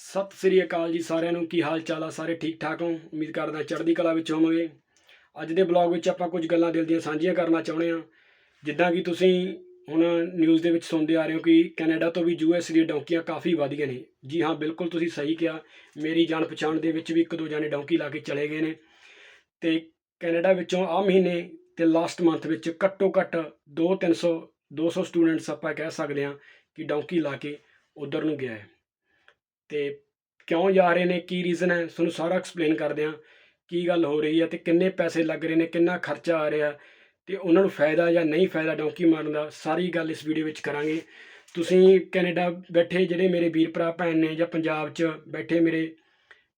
ਸਤਿ ਸ੍ਰੀ ਅਕਾਲ ਜੀ ਸਾਰਿਆਂ ਨੂੰ, ਕੀ ਹਾਲ ਚਾਲ ਆ? ਸਾਰੇ ਠੀਕ ਠਾਕ ਹੋ? ਉਮੀਦ ਕਰਦਾ ਚੜ੍ਹਦੀ ਕਲਾ ਵਿੱਚ ਹੋਵੋਗੇ। ਅੱਜ ਦੇ ਬਲੌਗ ਵਿੱਚ ਆਪਾਂ ਕੁਝ ਗੱਲਾਂ ਦਿਲ ਦੀਆਂ ਸਾਂਝੀਆਂ ਕਰਨਾ ਚਾਹੁੰਦੇ ਹਾਂ। ਜਿੱਦਾਂ ਕਿ ਤੁਸੀਂ ਹੁਣ ਨਿਊਜ਼ ਦੇ ਵਿੱਚ ਸੁਣਦੇ ਆ ਰਹੇ ਹੋ ਕਿ ਕੈਨੇਡਾ ਤੋਂ ਵੀ ਯੂਐਸ ਦੀਆਂ ਡੌਂਕੀਆਂ ਕਾਫੀ ਵਧ ਗਈਆਂ ਨੇ। ਜੀ ਹਾਂ, ਬਿਲਕੁਲ ਤੁਸੀਂ ਸਹੀ ਕਿਹਾ। ਮੇਰੀ ਜਾਣ ਪਛਾਣ ਦੇ ਵਿੱਚ ਵੀ ਇੱਕ ਦੋ ਜਾਨੇ ਡੌਂਕੀ ਲਾ ਕੇ ਚਲੇ ਗਏ ਨੇ। ਤੇ ਕੈਨੇਡਾ ਵਿੱਚੋਂ ਆ ਮਹੀਨੇ ਤੇ ਲਾਸਟ ਮੰਥ ਵਿੱਚ ਘੱਟੋ ਘੱਟ 2 300 200 ਸਟੂਡੈਂਟਸ ਆਪਾਂ ਕਹਿ ਸਕਦੇ ਹਾਂ ਕਿ ਡੌਂਕੀ ਲਾ ਕੇ ਉਧਰ ਨੂੰ ਗਿਆ ਹੈ। ਤੇ ਕਿਉਂ ਜਾ ਰਹੇ ਨੇ, ਕੀ ਰੀਜ਼ਨ ਹੈ, ਤੁਹਾਨੂੰ ਸਾਰਾ ਐਕਸਪਲੇਨ ਕਰਦੇ ਹਾਂ, ਕੀ ਗੱਲ ਹੋ ਰਹੀ ਹੈ ਤੇ ਕਿੰਨੇ ਪੈਸੇ ਲੱਗ ਰਹੇ ਨੇ, ਕਿੰਨਾ ਖਰਚਾ ਆ ਰਿਹਾ ਤੇ ਉਹਨਾਂ ਨੂੰ ਫਾਇਦਾ ਜਾਂ ਨਹੀਂ ਫਾਇਦਾ ਡੌਂਕੀ ਮਾਰਨ ਦਾ, ਸਾਰੀ ਗੱਲ ਇਸ ਵੀਡੀਓ ਵਿੱਚ ਕਰਾਂਗੇ। ਤੁਸੀਂ ਕੈਨੇਡਾ ਬੈਠੇ ਜਿਹੜੇ ਮੇਰੇ ਵੀਰ ਭਰਾ, ਭੈਣ ਨੇ ਜਾਂ ਪੰਜਾਬ 'ਚ ਬੈਠੇ ਮੇਰੇ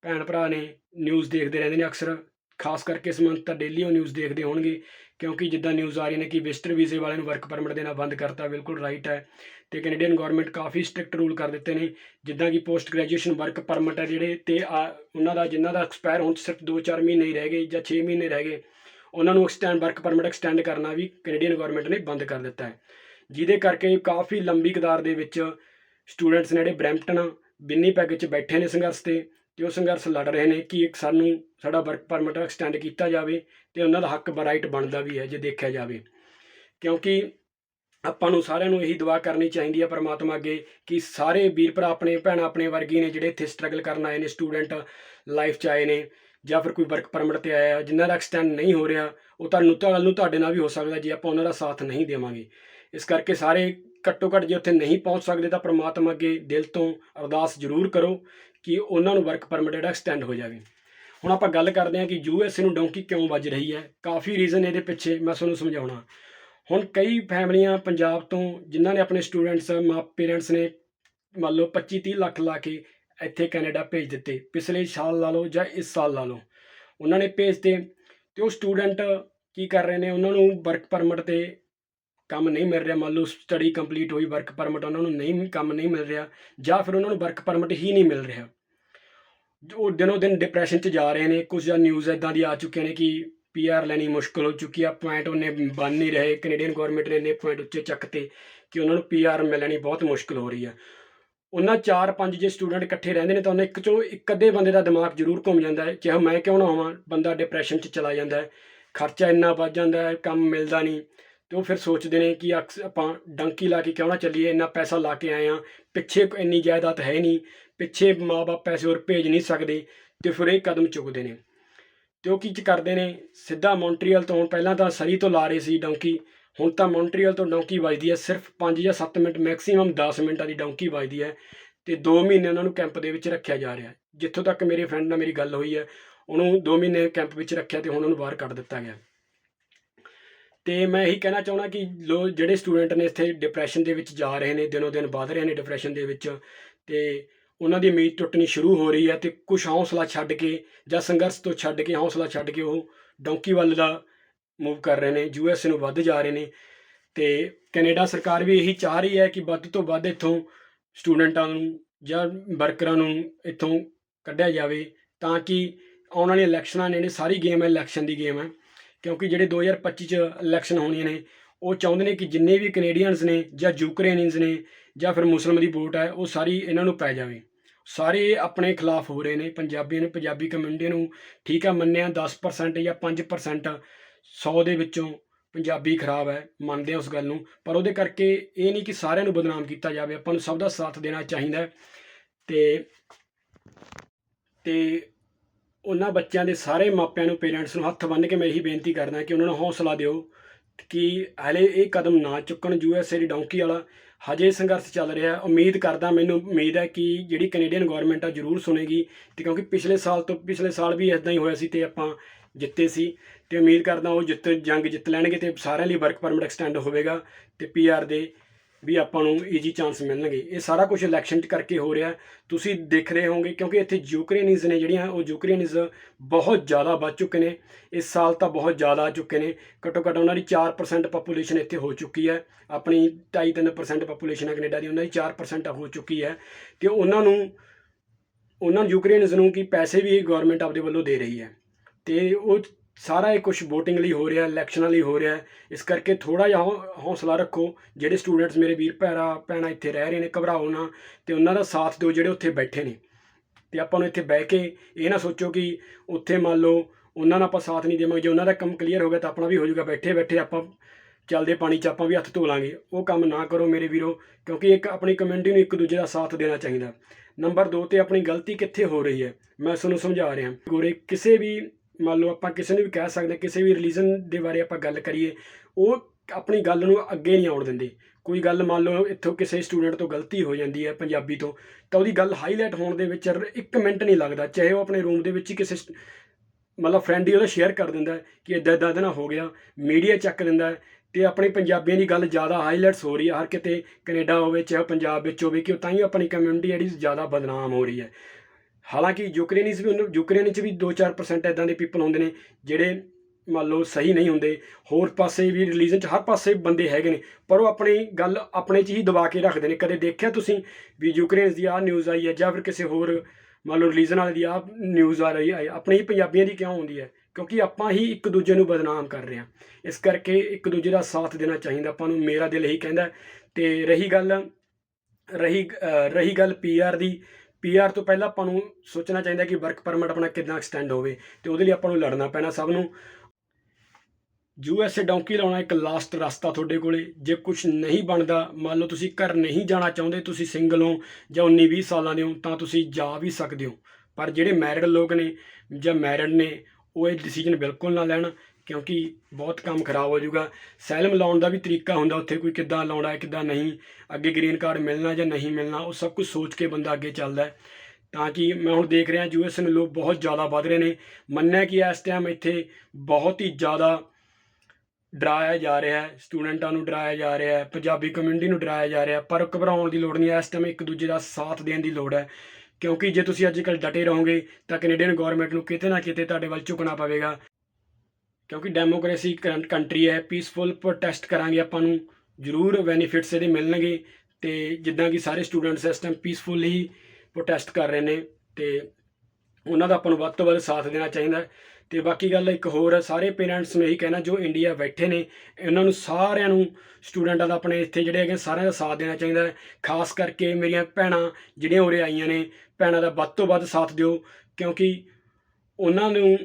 ਭੈਣ ਭਰਾ ਨੇ ਨਿਊਜ਼ ਦੇਖਦੇ ਰਹਿੰਦੇ ਨੇ ਅਕਸਰ। ਖਾਸ ਕਰਕੇ ਇਸ ਮੰਥ ਤਾਂ ਡੇਲੀ ਉਹ ਨਿਊਜ਼ ਦੇਖਦੇ ਹੋਣਗੇ, ਕਿਉਂਕਿ ਜਿੱਦਾਂ ਨਿਊਜ਼ ਆ ਰਹੀ ਨੇ ਕਿ ਵਿਜ਼ਟਰ ਵੀਜ਼ੇ ਵਾਲਿਆਂ ਨੂੰ ਵਰਕ ਪਰਮਿਟ ਦੇਣਾ ਬੰਦ ਕਰਤਾ, ਬਿਲਕੁਲ ਰਾਈਟ ਹੈ। ਤੇ ਕੈਨੇਡੀਅਨ ਗਵਰਨਮੈਂਟ ਕਾਫੀ ਸਟ੍ਰਿਕਟ ਰੂਲ ਕਰ ਦਿੱਤੇ ਨੇ, ਜਿੱਦਾਂ ਕਿ ਪੋਸਟ ਗ੍ਰੈਜੂਏਸ਼ਨ ਵਰਕ ਪਰਮਿਟ ਹੈ ਜਿਹੜੇ ਤੇ ਆ ਉਹਨਾਂ ਦਾ ਜਿਨ੍ਹਾਂ ਦਾ ਐਕਸਪਾਇਰ ਹੁਣ ਸਿਰਫ 2-4 ਮਹੀਨੇ ਹੀ ਰਹਿ ਗਏ ਜਾਂ 6 ਮਹੀਨੇ ਰਹਿ ਗਏ, ਉਹਨਾਂ ਨੂੰ ਐਕਸਟੈਂਡ ਵਰਕ ਪਰਮਿਟ ਐਕਸਟੈਂਡ ਕਰਨਾ ਵੀ ਕੈਨੇਡੀਅਨ ਗਵਰਨਮੈਂਟ ਨੇ ਬੰਦ ਕਰ ਦਿੱਤਾ ਹੈ। ਜਿਹਦੇ ਕਰਕੇ ਕਾਫੀ ਲੰਬੀ ਕਤਾਰ ਦੇ ਵਿੱਚ ਸਟੂਡੈਂਟਸ ਨੇ ਜਿਹੜੇ ਬ੍ਰੈਂਪਟਨ ਪੈਕੇਜ 'ਚ ਬੈਠੇ ਨੇ ਸੰਘਰਸ਼ ਤੇ ਤੇ ਸੰਘਰਸ਼ ਲੜ ਰਹੇ ਨੇ, ਕਿ ਇੱਕ ਸਾਨੂੰ ਸਾਡਾ ਵਰਕ ਪਰਮਿਟ ਐਕਸਟੈਂਡ ਕੀਤਾ ਜਾਵੇ ਤੇ ਉਹਨਾਂ ਦਾ ਹੱਕ ਬਰਾਈਟ ਬਣਦਾ ਵੀ ਹੈ ਜੇ ਦੇਖਿਆ ਜਾਵੇ। ਕਿਉਂਕਿ ਆਪਾਂ ਨੂੰ ਸਾਰਿਆਂ ਨੂੰ ਇਹੀ ਦੁਆ ਕਰਨੀ ਚਾਹੀਦੀ ਹੈ ਪਰਮਾਤਮਾ ਅੱਗੇ ਕਿ ਸਾਰੇ ਵੀਰ ਭਰਾ ਆਪਣੇ, ਭੈਣਾਂ ਆਪਣੇ ਵਰਗੀ ਨੇ ਜਿਹੜੇ ਇੱਥੇ ਸਟਰਗਲ ਕਰਨ ਆਏ ਨੇ ਸਟੂਡੈਂਟ ਲਾਈਫ 'ਚ ਆਏ ਨੇ ਜਾਂ ਫਿਰ ਕੋਈ ਵਰਕ ਪਰਮਿਟ ਤੇ ਆਇਆ ਜਿਨ੍ਹਾਂ ਦਾ ਐਕਸਟੈਂਡ ਨਹੀਂ ਹੋ ਰਿਹਾ, ਉਹ ਤੁਹਾਨੂੰ ਤੁਹਾਨੂੰ, ਤੁਹਾਡੇ ਨਾਲ ਵੀ ਹੋ ਸਕਦਾ ਜੇ ਆਪਾਂ ਉਹਨਾਂ ਦਾ ਸਾਥ ਨਹੀਂ ਦੇਵਾਂਗੇ। ਇਸ ਕਰਕੇ ਸਾਰੇ ਘੱਟੋ ਘੱਟ ਜੇ ਉੱਥੇ ਨਹੀਂ ਪਹੁੰਚ ਸਕਦੇ ਤਾਂ ਪ੍ਰਮਾਤਮਾ ਅੱਗੇ ਦਿਲ ਤੋਂ ਅਰਦਾਸ ਜ਼ਰੂਰ ਕਰੋ ਕਿ ਉਹਨਾਂ ਨੂੰ ਵਰਕ ਪਰਮਿਟ ਜਿਹੜਾ ਐਕਸਟੈਂਡ ਹੋ ਜਾਵੇ। ਹੁਣ ਆਪਾਂ ਗੱਲ ਕਰਦੇ ਹਾਂ ਕਿ ਯੂ ਯੂਐਸਏ ਨੂੰ ਡੌਂਕੀ ਕਿਉਂ ਵੱਜ ਰਹੀ ਹੈ। ਕਾਫੀ ਰੀਜ਼ਨ ਇਹਦੇ ਪਿੱਛੇ ਮੈਂ ਤੁਹਾਨੂੰ ਸਮਝਾਉਣਾ। ਹੁਣ ਕਈ ਫੈਮਲੀਆਂ ਪੰਜਾਬ ਤੋਂ ਜਿਨ੍ਹਾਂ ਨੇ ਆਪਣੇ ਸਟੂਡੈਂਟਸ ਮਾਂ ਪੇਰੈਂਟਸ ਨੇ ਮੰਨ ਲਓ 25 30 ਲੱਖ ਲਾ ਕੇ ਇੱਥੇ ਕੈਨੇਡਾ ਭੇਜ ਦਿੱਤੇ। ਪਿਛਲੇ ਸਾਲ ਲਾ ਲਓ ਜਾਂ ਇਸ ਸਾਲ ਲਾ ਲਓ। ਉਹਨਾਂ ਨੇ ਭੇਜਤੇ ਤੇ ਉਹ ਸਟੂਡੈਂਟ ਕੀ ਕਰ ਰਹੇ ਨੇ? ਉਹਨਾਂ ਨੂੰ ਵਰਕ ਪਰਮਿਟ ਤੇ ਕੰਮ ਨਹੀਂ ਮਿਲ ਰਿਹਾ, ਮੰਨ ਲਓ ਸਟੱਡੀ ਕੰਪਲੀਟ ਹੋਈ ਵਰਕ ਪਰਮਿਟ ਉਹਨਾਂ ਨੂੰ ਨਹੀਂ, ਕੰਮ ਨਹੀਂ ਮਿਲ ਰਿਹਾ ਜਾਂ ਫਿਰ ਉਹਨਾਂ ਨੂੰ ਵਰਕ ਪਰਮਿਟ ਹੀ ਨਹੀਂ ਮਿਲ ਰਿਹਾ। ਉਹ ਦਿਨੋ ਦਿਨ ਡਿਪਰੈਸ਼ਨ 'ਚ ਜਾ ਰਹੇ ਨੇ ਕੁਝ ਜਾਂ ਨਿਊਜ਼ ਇਦਾਂ ਦੀ ਆ ਚੁੱਕੀਆਂ ਨੇ ਕਿ ਪੀਆਰ ਲੈਣੀ ਮੁਸ਼ਕਲ ਹੋ ਚੁੱਕੀ ਆ ਪੁਆਇੰਟ ਉਹਨੇ ਬਣ ਨਹੀਂ ਰਹੇ ਕੈਨੇਡੀਅਨ ਗਵਰਨਮੈਂਟ ਨੇ ਇੰਨੇ ਪੁਆਇੰਟ ਉੱਚੇ ਚੱਕਤੇ ਕਿ ਉਹਨਾਂ ਨੂੰ ਪੀਆਰ ਮਿਲਣੀ ਬਹੁਤ ਮੁਸ਼ਕਲ ਹੋ ਰਹੀ ਆ। ਉਹਨਾਂ 4-5 ਜੇ ਸਟੂਡੈਂਟ ਇਕੱਠੇ ਰਹਿੰਦੇ ਨੇ ਤਾਂ ਉਹਨਾਂ ਇੱਕ ਚੋਂ ਇੱਕ ਅੱਧੇ ਬੰਦੇ ਦਾ ਦਿਮਾਗ ਜ਼ਰੂਰ ਘੁੰਮ ਜਾਂਦਾ ਹੈ, ਚਾਹੇ ਮੈਂ ਕਿਉਂ ਨਾ ਹੋਵਾਂ, ਬੰਦਾ ਡਿਪਰੈਸ਼ਨ 'ਚ ਚਲਾ ਜਾਂਦਾ ਹੈ, ਖਰਚਾ ਇੰਨਾ ਵੱਧ ਜਾਂਦਾ ਹੈ, ਕੰਮ ਮਿਲਦਾ ਨਹੀਂ। ਤੇ ਉਹ ਫਿਰ ਸੋਚਦੇ ਨੇ ਕਿ ਅਕਸ ਆਪਾਂ ਡੰਕੀ ਲਾ ਕੇ ਕਿਉਂ ਨਾ ਚੱਲੀਏ, ਇੰਨਾ ਪੈਸਾ ਲਾ ਕੇ ਆਏ ਆ ਪਿੱਛੇ ਇੰਨੀ ਜਾਇਦਾਦ ਹੈ ਨਹੀਂ, ਪਿੱਛੇ ਮਾਪੇ ਪੈਸੇ ਹੋਰ ਭੇਜ ਨਹੀਂ ਸਕਦੇ ਤੇ ਫਿਰ ਇਹ ਕਦਮ ਚੁੱਕਦੇ ਨੇ। ਤੇ ਉਹ ਕੀ ਚ ਕਰਦੇ ਨੇ? ਸਿੱਧਾ ਮੌਂਟਰੀਅਲ ਤੋਂ ਪਹਿਲਾਂ ਤਾਂ ਸਰੀ ਤੋਂ ਲਾ ਰਹੇ ਸੀ ਡੌਂਕੀ। ਹੁਣ ਤਾਂ ਮੌਂਟਰੀਅਲ ਤੋਂ ਡੌਂਕੀ ਵੱਜਦੀ ਹੈ, ਸਿਰਫ 5 ਜਾਂ 7 ਮਿੰਟ, ਮੈਕਸਿਮਮ 10 ਮਿੰਟਾਂ ਦੀ ਡੌਂਕੀ ਵੱਜਦੀ ਹੈ ਤੇ 2 ਮਹੀਨੇ ਉਹਨਾਂ ਨੂੰ ਕੈਂਪ ਦੇ ਵਿੱਚ ਰੱਖਿਆ ਜਾ ਰਿਹਾ ਜਿੱਥੋਂ ਤੱਕ ਮੇਰੇ ਫਰੈਂਡ ਨਾਲ ਮੇਰੀ ਗੱਲ ਹੋਈ ਹੈ, ਉਹਨੂੰ 2 ਮਹੀਨੇ ਕੈਂਪ ਵਿੱਚ ਰੱਖਿਆ ਤੇ ਹੁਣ ਉਹਨੂੰ ਬਾਹਰ ਕੱਢ ਦਿੱਤਾ ਗਿਆ ਅਤੇ ਮੈਂ ਇਹੀ ਕਹਿਣਾ ਚਾਹੁੰਦਾ ਕਿ ਲੋ, ਜਿਹੜੇ ਸਟੂਡੈਂਟ ਨੇ ਇੱਥੇ ਡਿਪਰੈਸ਼ਨ ਦੇ ਵਿੱਚ ਜਾ ਰਹੇ ਨੇ, ਦਿਨੋ ਦਿਨ ਵੱਧ ਰਹੇ ਨੇ ਡਿਪਰੈਸ਼ਨ ਦੇ ਵਿੱਚ ਅਤੇ ਉਹਨਾਂ ਦੀ ਉਮੀਦ ਟੁੱਟਣੀ ਸ਼ੁਰੂ ਹੋ ਰਹੀ ਹੈ ਅਤੇ ਕੁਝ ਹੌਸਲਾ ਛੱਡ ਕੇ ਜਾਂ ਸੰਘਰਸ਼ ਤੋਂ ਛੱਡ ਕੇ, ਹੌਸਲਾ ਛੱਡ ਕੇ ਉਹ ਡੌਂਕੀ ਵੱਲ ਦਾ ਮੂਵ ਕਰ ਰਹੇ ਨੇ ਯੂ ਯੂਐਸ ਨੂੰ ਵੱਧ ਜਾ ਰਹੇ ਨੇ, ਤੇ ਕੈਨੇਡਾ ਸਰਕਾਰ ਵੀ ਇਹੀ ਚਾਹ ਰਹੀ ਹੈ ਕਿ ਵੱਧ ਤੋਂ ਵੱਧ ਇੱਥੋਂ ਸਟੂਡੈਂਟਾਂ ਨੂੰ ਜਾਂ ਵਰਕਰਾਂ ਨੂੰ ਇੱਥੋਂ ਕੱਢਿਆ ਜਾਵੇ ਤਾਂ ਕਿ ਆਉਣ ਵਾਲੀਆਂ ਇਲੈਕਸ਼ਨਾਂ ਨੇ ਸਾਰੀ ਗੇਮ ਹੈ, ਇਲੈਕਸ਼ਨ ਦੀ ਗੇਮ ਹੈ। ਕਿਉਂਕਿ ਜਿਹੜੇ 2025 ਚ ਇਲੈਕਸ਼ਨ ਹੋਣੀਆਂ ਨੇ, ਉਹ ਚਾਹੁੰਦੇ ਨੇ ਕਿ ਜਿੰਨੇ ਵੀ ਕੈਨੇਡੀਅਨਸ ਨੇ ਜਾਂ ਯੂਕਰੇਨੀਅਨਸ ਨੇ ਜਾਂ ਫਿਰ ਮੁਸਲਮ ਦੀ ਵੋਟ ਹੈ, ਉਹ ਸਾਰੀ ਇਹਨਾਂ ਨੂੰ ਪੈ ਜਾਵੇ। ਸਾਰੇ ਆਪਣੇ ਖਿਲਾਫ ਹੋ ਰਹੇ ਨੇ, ਪੰਜਾਬੀਆਂ ਨੇ, ਪੰਜਾਬੀ ਕਮਿਊਨਿਟੀ ਨੂੰ। ਠੀਕ ਹੈ, ਮੰਨਿਆ 10% ਜਾਂ 5% 100 ਦੇ ਵਿੱਚੋਂ ਪੰਜਾਬੀ ਖਰਾਬ ਹੈ, ਮੰਨਦੇ ਆ ਉਸ ਗੱਲ ਨੂੰ। ਪਰ ਉਹਦੇ ਕਰਕੇ ਇਹ ਨਹੀਂ ਕਿ ਸਾਰਿਆਂ ਨੂੰ ਬਦਨਾਮ ਕੀਤਾ ਜਾਵੇ, ਆਪਾਂ ਨੂੰ ਸਭ ਦਾ ਸਾਥ ਦੇਣਾ ਚਾਹੀਦਾ ਹੈ। ਤੇ ਤੇ ਉਹਨਾਂ ਬੱਚਿਆਂ ਦੇ ਸਾਰੇ ਮਾਪਿਆਂ ਨੂੰ ਪੇਰੈਂਟਸ ਨੂੰ ਹੱਥ ਬੰਨ੍ਹ ਕੇ ਮੈਂ ਇਹੀ ਬੇਨਤੀ ਕਰਦਾ ਕਿ ਉਹਨਾਂ ਨੂੰ ਹੌਸਲਾ ਦਿਓ ਕਿ ਹਲੇ ਇਹ ਕਦਮ ਨਾ ਚੁੱਕਣ ਯੂਐਸਏ ਦੀ ਡੌਂਕੀ ਵਾਲਾ। ਹਜੇ ਸੰਘਰਸ਼ ਚੱਲ ਰਿਹਾ, ਉਮੀਦ ਕਰਦਾ, ਮੈਨੂੰ ਉਮੀਦ ਹੈ ਕਿ ਜਿਹੜੀ ਕੈਨੇਡੀਅਨ ਗਵਰਨਮੈਂਟ ਆ ਜ਼ਰੂਰ ਸੁਣੇਗੀ ਤੇ ਕਿਉਂਕਿ ਪਿਛਲੇ ਸਾਲ ਤੋਂ, ਪਿਛਲੇ ਸਾਲ ਵੀ ਇਦਾਂ ਹੀ ਹੋਇਆ ਸੀ ਤੇ ਆਪਾਂ ਜਿੱਤੇ ਸੀ ਤੇ ਉਮੀਦ ਕਰਦਾ ਉਹ ਜਿੱਤ, ਜੰਗ ਜਿੱਤ ਲੈਣਗੇ ਤੇ ਸਾਰਿਆਂ ਲਈ ਵਰਕ ਪਰਮਿਟ ਐਕਸਟੈਂਡ ਹੋਵੇਗਾ ਤੇ ਪੀਆਰ ਦੇ ਵੀ ਆਪਾਂ ਨੂੰ ਈਜੀ ਚਾਂਸ ਮਿਲਣਗੇ। ਇਹ ਸਾਰਾ ਕੁਝ ਇਲੈਕਸ਼ਨ 'ਚ ਕਰਕੇ ਹੋ ਰਿਹਾ। ਤੁਸੀਂ ਦੇਖ ਰਹੇ ਹੋਵੋਗੇ ਕਿਉਂਕਿ ਇੱਥੇ ਯੂਕਰੇਨੀਜ਼ ਨੇ ਜਿਹੜੀਆਂ, ਉਹ ਯੂਕਰੇਨੀਜ਼ ਬਹੁਤ ਜ਼ਿਆਦਾ ਵੱਧ ਚੁੱਕੇ ਨੇ। ਇਸ ਸਾਲ ਤਾਂ ਬਹੁਤ ਜ਼ਿਆਦਾ ਆ ਚੁੱਕੇ ਨੇ। ਘੱਟੋ ਘੱਟ ਉਹਨਾਂ ਦੀ 4% ਪਾਪੂਲੇਸ਼ਨ ਇੱਥੇ ਹੋ ਚੁੱਕੀ ਹੈ। ਆਪਣੀ 2.5-3% ਪਾਪੂਲੇਸ਼ਨ ਹੈ ਕੈਨੇਡਾ ਦੀ, ਉਹਨਾਂ ਦੀ 4% ਹੋ ਚੁੱਕੀ ਹੈ। ਤੇ ਉਹਨਾਂ ਨੂੰ, ਉਹਨਾਂ ਯੂਕਰੇਨੀਜ਼ ਨੂੰ ਕੀ ਪੈਸੇ ਵੀ ਗਵਰਨਮੈਂਟ ਆਪਦੇ ਵੱਲੋਂ ਦੇ ਰਹੀ ਹੈ। ਤੇ ਉਹ ਸਾਰਾ ਇਹ ਕੁਝ VOTING ਲਈ ਹੋ ਰਿਹਾ ਇਲੈਕਸ਼ਨਾਂ ਲਈ ਹੋ ਰਿਹਾ ਇਸ ਕਰਕੇ ਥੋੜਾ ਜਿਹਾ ਹੌ- ਹੌਸਲਾ ਰੱਖੋ। ਜਿਹੜੇ ਸਟੂਡੈਂਟਸ ਮੇਰੇ ਵੀਰ ਭੈਰਾ ਭੈਣਾਂ ਇੱਥੇ ਰਹਿ ਰਹੇ ਨੇ, ਘਬਰਾਓ ਨਾ ਤੇ ਉਹਨਾਂ ਦਾ ਸਾਥ ਦਿਓ ਜਿਹੜੇ ਉੱਥੇ ਬੈਠੇ ਨੇ। ਤੇ ਆਪਾਂ ਨੂੰ ਇੱਥੇ ਬਹਿ ਕੇ ਇਹ ਨਾ ਸੋਚੋ ਕਿ ਉੱਥੇ ਮੰਨ ਲਓ ਉਹਨਾਂ ਨਾਲ ਆਪਾਂ ਸਾਥ ਨਹੀਂ ਦੇਵਾਂਗੇ, ਜੇ ਉਹਨਾਂ ਦਾ ਕੰਮ ਕਲੀਅਰ ਹੋ ਗਿਆ ਤਾਂ ਆਪਣਾ ਵੀ ਹੋ ਜਾਊਗਾ। ਬੈਠੇ ਬੈਠੇ ਆਪਾਂ ਚੱਲਦੇ ਪਾਣੀ 'ਚ, ਆਪਾਂ ਵੀ ਹੱਥ ਧੋ ਲਾਂਗੇ। ਉਹ ਕੰਮ ਨਾ ਕਰੋ ਮੇਰੇ ਵੀਰੋ, ਕਿਉਂਕਿ ਇੱਕ ਆਪਣੀ ਕਮਿਊਨਿਟੀ ਨੂੰ ਇੱਕ ਦੂਜੇ ਦਾ ਸਾਥ ਦੇਣਾ ਚਾਹੀਦਾ। ਨੰਬਰ 2 ਤੇ ਆਪਣੀ ਗਲਤੀ ਕਿੱਥੇ ਹੋ ਰਹੀ ਹੈ, ਮੈਂ ਤੁਹਾਨੂੰ ਸਮਝਾ ਰਿਹਾ। ਗੋਰੇ ਕਿਸੇ ਵੀ ਮੰਨ ਲਓ ਆਪਾਂ ਕਿਸੇ ਨੂੰ ਵੀ ਕਹਿ ਸਕਦੇ ਕਿਸੇ ਵੀ ਰਿਲੀਜਨ ਦੇ ਬਾਰੇ ਆਪਾਂ ਗੱਲ ਕਰੀਏ, ਉਹ ਆਪਣੀ ਗੱਲ ਨੂੰ ਅੱਗੇ ਨਹੀਂ ਆਉਣ ਦਿੰਦੇ। ਕੋਈ ਗੱਲ ਮੰਨ ਲਓ ਇੱਥੋਂ ਕਿਸੇ ਸਟੂਡੈਂਟ ਤੋਂ ਗਲਤੀ ਹੋ ਜਾਂਦੀ ਹੈ ਪੰਜਾਬੀ ਤੋਂ, ਤਾਂ ਉਹਦੀ ਗੱਲ ਹਾਈਲਾਈਟ ਹੋਣ ਦੇ ਵਿੱਚ ਰ- ਇੱਕ ਮਿੰਟ ਨਹੀਂ ਲੱਗਦਾ, ਚਾਹੇ ਉਹ ਆਪਣੇ ਰੂਮ ਦੇ ਵਿੱਚ ਹੀ ਕਿਸੇ ਮਤਲਬ ਫਰੈਂਡ ਹੀ ਉਹਦਾ ਸ਼ੇਅਰ ਕਰ ਦਿੰਦਾ ਕਿ ਇਦਾਂ ਇਦਾਂ ਦਾ ਨਾ ਹੋ ਗਿਆ ਮੀਡੀਆ ਚੱਕ ਦਿੰਦਾ ਹੈ ਤੇ ਆਪਣੇ ਪੰਜਾਬੀਆਂ ਦੀ ਗੱਲ ਜ਼ਿਆਦਾ ਹਾਈਲਾਈਟਸ ਹੋ ਰਹੀ ਹੈ, ਹਰ ਕਿਤੇ ਕੈਨੇਡਾ ਹੋਵੇ, ਚਾਹੇ ਪੰਜਾਬ ਵਿੱਚ ਹੋਵੇ, ਕਿ ਤਾਂ ਹੀ ਆਪਣੀ ਕਮਿਊਨਿਟੀ ਜਿਹੜੀ ਜ਼ਿਆਦਾ ਬਦਨਾਮ ਹੋ ਰਹੀ ਹੈ। ਹਾਲਾਂਕਿ ਯੂਕਰੇਨੀਜ਼ ਵੀ ਉਹਨੂੰ ਯੂਕਰੇਨ 'ਚ ਵੀ 2-4% ਇਦਾਂ ਦੇ ਪੀਪਲ ਹੁੰਦੇ ਨੇ ਜਿਹੜੇ ਮੰਨ ਲਓ ਸਹੀ ਨਹੀਂ ਹੁੰਦੇ। ਹੋਰ ਪਾਸੇ ਵੀ ਰਿਲੀਜਨ 'ਚ ਹਰ ਪਾਸੇ ਬੰਦੇ ਹੈਗੇ ਨੇ, ਪਰ ਉਹ ਆਪਣੀ ਗੱਲ ਆਪਣੇ 'ਚ ਹੀ ਦਬਾ ਕੇ ਰੱਖਦੇ ਨੇ। ਕਦੇ ਦੇਖਿਆ ਤੁਸੀਂ ਵੀ ਯੂਕਰੇਨ ਦੀ ਆਹ ਨਿਊਜ਼ ਆਈ ਹੈ ਜਾਂ ਫਿਰ ਕਿਸੇ ਹੋਰ ਮੰਨ ਲਓ ਰਿਲੀਜਨ ਵਾਲੇ ਦੀ ਆਹ ਨਿਊਜ਼ ਆ ਰਹੀ ਹੈ, ਆਪਣੇ ਹੀ ਪੰਜਾਬੀਆਂ ਦੀ ਕਿਉਂ ਹੁੰਦੀ ਹੈ? ਕਿਉਂਕਿ ਆਪਾਂ ਹੀ ਇੱਕ ਦੂਜੇ ਨੂੰ ਬਦਨਾਮ ਕਰ ਰਹੇ ਹਾਂ। ਇਸ ਕਰਕੇ ਇੱਕ ਦੂਜੇ ਦਾ ਸਾਥ ਦੇਣਾ ਚਾਹੀਦਾ। ਆਪਾਂ ਨੂੰ ਮੇਰਾ ਦਿਲ ਇਹੀ ਕਹਿੰਦਾ ਹੈ। ਤੇ ਰਹੀ ਗੱਲ ਰਹੀ ਰਹੀ ਗੱਲ ਪੀਆਰ ਦੀ ਪੀਆਰ ਤੋਂ ਪਹਿਲਾਂ ਆਪਾਂ ਨੂੰ ਸੋਚਣਾ ਚਾਹੀਦਾ ਕਿ ਵਰਕ ਪਰਮਿਟ ਆਪਣਾ ਕਿੰਨਾ ਐਕਸਟੈਂਡ ਹੋਵੇ ਤੇ ਉਹਦੇ ਲਈ ਆਪਾਂ ਨੂੰ ਲੜਨਾ ਪੈਣਾ ਸਭ ਨੂੰ। ਯੂਐਸਏ ਡੌਂਕੀ ਲਾਉਣਾ ਇੱਕ ਲਾਸਟ ਰਸਤਾ ਤੁਹਾਡੇ ਕੋਲੇ। ਜੇ ਕੁਝ ਨਹੀਂ ਬਣਦਾ, ਮੰਨ ਲਓ ਤੁਸੀਂ ਘਰ ਨਹੀਂ ਜਾਣਾ ਚਾਹੁੰਦੇ, ਤੁਸੀਂ ਸਿੰਗਲ ਹੋ ਜਾਂ 19 20 ਸਾਲਾਂ ਦੇ ਹੋ, ਤਾਂ ਤੁਸੀਂ ਜਾ ਵੀ ਸਕਦੇ ਹੋ। ਪਰ ਜਿਹੜੇ ਮੈਰਿਡ ਲੋਕ ਨੇ ਜਾਂ ਮੈਰਿਡ ਨੇ, ਉਹ ਇਹ ਡਿਸੀਜਨ ਬਿਲਕੁਲ ਨਾ ਲੈਣ। ਕਿਉਂਕਿ ਬਹੁਤ ਕੰਮ ਖਰਾਬ ਹੋ ਜਾਊਗਾ। ਸੈਲਮ ਲਾਉਣ ਦਾ ਵੀ ਤਰੀਕਾ ਹੁੰਦਾ, ਉੱਥੇ ਕੋਈ ਕਿੱਦਾਂ ਲਾਉਣਾ ਹੈ, ਕਿੱਦਾਂ ਨਹੀਂ, ਅੱਗੇ ਗ੍ਰੀਨ ਕਾਰਡ ਮਿਲਣਾ ਜਾਂ ਨਹੀਂ ਮਿਲਣਾ, ਉਹ ਸਭ ਕੁਝ ਸੋਚ ਕੇ ਬੰਦਾ ਅੱਗੇ ਚੱਲਦਾ ਹੈ। ਤਾਂ ਕਿ ਮੈਂ ਹੁਣ ਦੇਖ ਰਿਹਾ ਯੂਐਸ ਨੂੰ ਲੋਕ ਬਹੁਤ ਜ਼ਿਆਦਾ ਵੱਧ ਰਹੇ ਨੇ। ਮੰਨਿਆ ਕਿ ਇਸ ਟਾਈਮ ਇੱਥੇ ਬਹੁਤ ਹੀ ਜ਼ਿਆਦਾ ਡਰਾਇਆ ਜਾ ਰਿਹਾ ਹੈ, ਸਟੂਡੈਂਟਾਂ ਨੂੰ ਡਰਾਇਆ ਜਾ ਰਿਹਾ ਹੈ, ਪੰਜਾਬੀ ਕਮਿਊਨਿਟੀ ਨੂੰ ਡਰਾਇਆ ਜਾ ਰਿਹਾ ਪਰ ਘਬਰਾਉਣ ਦੀ ਲੋੜ ਨਹੀਂ, ਇਸ ਟਾਈਮ ਇੱਕ ਦੂਜੇ ਦਾ ਸਾਥ ਦੇਣ ਦੀ ਲੋੜ ਹੈ। ਕਿਉਂਕਿ ਜੇ ਤੁਸੀਂ ਅੱਜ ਕੱਲ੍ਹ ਡਟੇ ਰਹੋਗੇ, ਤਾਂ ਕੈਨੇਡੀਅਨ ਗਵਰਨਮੈਂਟ ਨੂੰ ਕਿਤੇ ਨਾ ਕਿਤੇ ਤੁਹਾਡੇ ਵੱਲ ਝੁਕਣਾ ਪਵੇਗਾ। ਕਿਉਂਕਿ ਡੈਮੋਕ੍ਰੇਸੀ ਕਰੰਟ ਕੰਟਰੀ ਹੈ ਪੀਸਫੁਲ ਪ੍ਰੋਟੈਸਟ ਕਰਾਂਗੇ ਆਪਾਂ ਨੂੰ, ਜ਼ਰੂਰ ਬੈਨੀਫਿਟਸ ਇਹਦੇ ਮਿਲਣਗੇ ਤੇ ਜਿੱਦਾਂ ਕਿ ਸਾਰੇ ਸਟੂਡੈਂਟਸ ਇਸ ਟਾਈਮ ਪੀਸਫੁਲ ਹੀ ਪ੍ਰੋਟੈਸਟ ਕਰ ਰਹੇ ਨੇ ਤੇ ਉਹਨਾਂ ਦਾ ਆਪਾਂ ਨੂੰ ਵੱਧ ਤੋਂ ਵੱਧ ਸਾਥ ਦੇਣਾ ਚਾਹੀਦਾ ਹੈ। ਤੇ ਬਾਕੀ ਗੱਲ ਇੱਕ ਹੋਰ ਹੈ, ਸਾਰੇ ਪੇਰੈਂਟਸ ਨੂੰ ਇਹੀ ਕਹਿਣਾ, ਜੋ ਇੰਡੀਆ ਬੈਠੇ ਨੇ, ਇਹਨਾਂ ਨੂੰ ਸਾਰਿਆਂ ਨੂੰ ਸਟੂਡੈਂਟਾਂ ਦਾ ਆਪਣੇ ਇੱਥੇ ਜਿਹੜੇ ਹੈਗੇ ਸਾਰਿਆਂ ਦਾ ਸਾਥ ਦੇਣਾ ਚਾਹੀਦਾ ਹੈ ਖਾਸ ਕਰਕੇ ਮੇਰੀਆਂ ਭੈਣਾਂ ਜਿਹੜੀਆਂ ਉਰੇ ਆਈਆਂ ਨੇ, ਭੈਣਾਂ ਦਾ ਵੱਧ ਤੋਂ ਵੱਧ ਸਾਥ ਦਿਓ, ਕਿਉਂਕਿ ਉਹਨਾਂ ਨੂੰ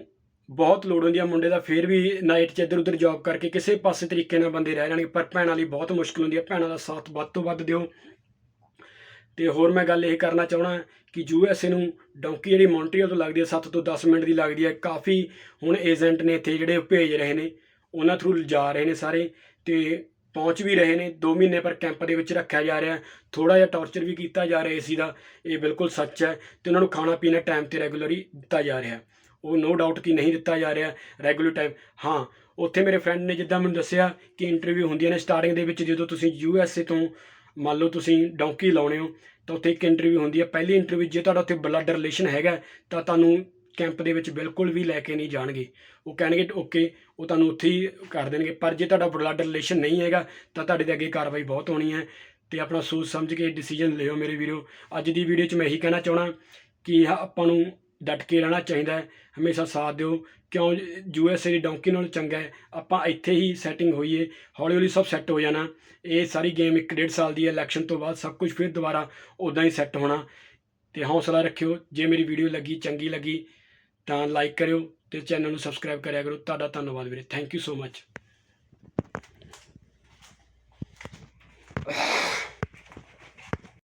ਬਹੁਤ ਲੋੜ ਹੁੰਦੀ ਆ ਮੁੰਡੇ ਦਾ, ਫੇਰ ਵੀ ਨਾਈਟ 'ਚ ਇੱਧਰ ਉੱਧਰ ਜੌਬ ਕਰਕੇ ਕਿਸੇ ਪਾਸੇ ਤਰੀਕੇ ਨਾਲ ਬੰਦੇ ਰਹਿ ਜਾਣਗੇ, ਪਰ ਭੈਣਾਂ ਲਈ ਬਹੁਤ ਮੁਸ਼ਕਲ ਹੁੰਦੀ ਹੈ ਭੈਣਾਂ ਦਾ ਸਾਥ ਵੱਧ ਤੋਂ ਵੱਧ ਦਿਓ। ਤੇ ਹੋਰ ਮੈਂ ਗੱਲ ਇਹ ਕਰਨਾ ਚਾਹਣਾ ਕਿ ਯੂ ਐੱਸ ਏ ਨੂੰ ਡੌਂਕੀ ਜਿਹੜੀ ਮੌਂਟਰੀਅਲ ਤੋਂ ਲੱਗਦੀ ਹੈ 7 ਤੋਂ 10 ਮਿੰਟ ਦੀ ਲੱਗਦੀ ਹੈ ਕਾਫੀ ਹੁਣ ਏਜੰਟ ਨੇ ਇੱਥੇ ਜਿਹੜੇ ਭੇਜ ਰਹੇ ਨੇ, ਉਹਨਾਂ ਥਰੂ ਜਾ ਰਹੇ ਨੇ ਸਾਰੇ ਤੇ ਪਹੁੰਚ ਵੀ ਰਹੇ ਨੇ 2 ਮਹੀਨੇ ਪਰ ਕੈਂਪ ਦੇ ਵਿੱਚ ਰੱਖਿਆ ਜਾ ਰਿਹਾ ਥੋੜਾ ਜਿਹਾ ਟੌਰਚਰ ਵੀ ਕੀਤਾ ਜਾ ਰਿਹਾ ਏਸੀ ਦਾ, ਇਹ ਬਿਲਕੁਲ ਸੱਚ ਹੈ ਤੇ ਉਹਨਾਂ ਨੂੰ ਖਾਣਾ ਪੀਣਾ ਟਾਈਮ ਤੇ ਰੈਗੂਲਰੀ ਦਿੱਤਾ ਜਾ ਰਿਹਾ। ਉਹ ਨੋ ਡਾਊਟ ਕਿ ਨਹੀਂ ਦਿੱਤਾ ਜਾ ਰਿਹਾ ਰੈਗੂਲਰ ਟਾਈਮ ਹਾਂ, ਉੱਥੇ ਮੇਰੇ ਫਰੈਂਡ ਨੇ ਜਿੱਦਾਂ ਮੈਨੂੰ ਦੱਸਿਆ ਕਿ ਇੰਟਰਵਿਊ ਹੁੰਦੀਆਂ ਨੇ ਸਟਾਰਟਿੰਗ ਦੇ ਵਿੱਚ, ਜਦੋਂ ਤੁਸੀਂ ਯੂ ਐੱਸ ਏ ਤੋਂ ਮੰਨ ਲਓ ਤੁਸੀਂ ਡੌਂਕੀ ਲਾਉਣੇ ਹੋ, ਤਾਂ ਉੱਥੇ ਇੱਕ ਇੰਟਰਵਿਊ ਹੁੰਦੀ ਹੈ। ਪਹਿਲੀ ਇੰਟਰਵਿਊ ਜੇ ਤੁਹਾਡਾ ਉੱਥੇ ਬਲੱਡ ਰਿਲੇਸ਼ਨ ਹੈਗਾ, ਤਾਂ ਤੁਹਾਨੂੰ ਕੈਂਪ ਦੇ ਵਿੱਚ ਬਿਲਕੁਲ ਵੀ ਲੈ ਕੇ ਨਹੀਂ ਜਾਣਗੇ। ਉਹ ਕਹਿਣਗੇ ਓਕੇ ਉਹ ਤੁਹਾਨੂੰ ਉੱਥੇ ਹੀ ਕਰ ਦੇਣਗੇ। ਪਰ ਜੇ ਤੁਹਾਡਾ ਬਲੱਡ ਰਿਲੇਸ਼ਨ ਨਹੀਂ ਹੈਗਾ, ਤਾਂ ਤੁਹਾਡੇ ਦੇ ਅੱਗੇ ਕਾਰਵਾਈ ਬਹੁਤ ਹੋਣੀ ਹੈ। ਤੇ ਆਪਣਾ ਸੋਚ ਸਮਝ ਕੇ ਡਿਸੀਜਨ ਲਿਓ ਮੇਰੇ ਵੀਰੋ। ਅੱਜ ਦੀ ਵੀਡੀਓ 'ਚ ਮੈਂ ਇਹੀ ਕਹਿਣਾ ਚਾਹਣਾ ਕਿ ਹ- ਆਪਾਂ ਨੂੰ ਡਟ ਕੇ ਰਹਿਣਾ ਚਾਹੀਦਾ ਹੈ। ਹਮੇਸ਼ਾ ਸਾਥ ਦਿਓ। ਕਿਉਂ? ਯੂ ਐੱਸ ਏ ਦੀ ਡੌਂਕੀ ਨਾਲ ਚੰਗਾ ਹੈ। ਆਪਾਂ ਇੱਥੇ ਹੀ ਸੈਟਿੰਗ ਹੋਈਏ। ਹੌਲੀ ਹੌਲੀ ਸਭ ਸੈੱਟ ਹੋ ਜਾਣਾ। ਇਹ ਸਾਰੀ ਗੇਮ ਇੱਕ ਡੇਢ ਸਾਲ ਦੀ ਹੈ ਇਲੈਕਸ਼ਨ ਤੋਂ ਬਾਅਦ ਸਭ ਕੁਝ ਫਿਰ ਦੁਬਾਰਾ ਉਦਾਂ ਹੀ ਸੈੱਟ ਹੋਣਾ। ਤੇ ਹੌਸਲਾ ਰੱਖਿਓ। ਜੇ ਮੇਰੀ ਵੀਡੀਓ ਲੱਗੀ, ਚੰਗੀ ਲੱਗੀ, ਤਾਂ ਲਾਈਕ ਕਰਿਓ ਤੇ ਚੈਨਲ ਨੂੰ ਸਬਸਕ੍ਰਾਈਬ ਕਰਿਆ ਕਰੋ। ਤੁਹਾਡਾ ਧੰਨਵਾਦ ਵੀਰੇ। Thank you so much